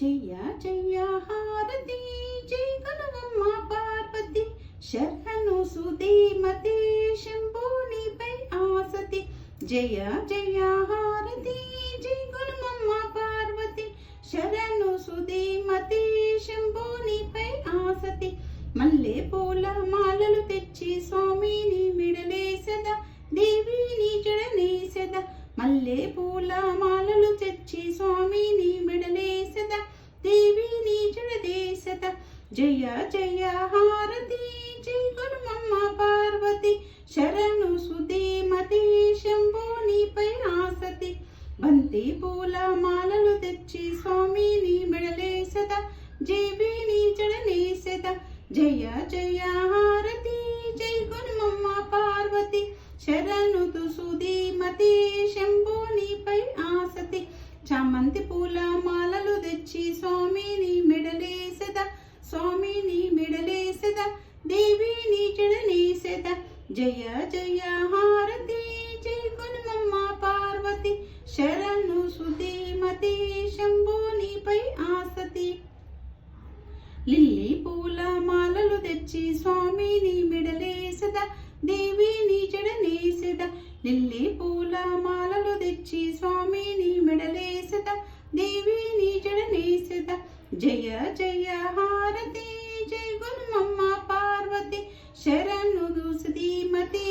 జయ జయ హారతి జయ కనవమ్మ పార్వతి. శరణు సుధీమతి శంభునిపై ఆసతి. జయ జయ హారతి జయ గుణమమ్మ పార్వతి. శరణు సుధీమతి శంభునిపై ఆసతి. మల్లె పూల మాలలు తెచ్చి స్వామిని మల్లె పూల మాలలు తెచ్చి స్వామిని మిడలేసద దేవిని జడదేసద జయ జయ హారతి జయ గురుమమ్మ పార్వతి. శరణు సుధీమతి శంభునిపై ఆసతి. బంతి పూల మాలలు తెచ్చి స్వామిని మెడలేసద జేబిని జడనేసద జయ జయ హారతి జయ గురుమమ్మ పార్వతి. శరణు సుధీమతి శంభునిపై బంతి పూల మాలలు తెచ్చి స్వామిని మెడలేసెద స్వామిని మెడలేసెద దేవిని జడనేసద జయ జయ హారతి జయ గుణమమ్మ పార్వతి శరణు సుధీమతి శంభునిపై ఆసతి. లిల్లీ పూల మాలలు తెచ్చి స్వామిని మెడలేసెద దేవిని జడనేసద లిల్లీ పూల మాలలు తెచ్చి స్వామిని మెడలే స్థుతిద జయ జయ హారతి జయ గుణమమ్మ పార్వతి శరణు ధీమతి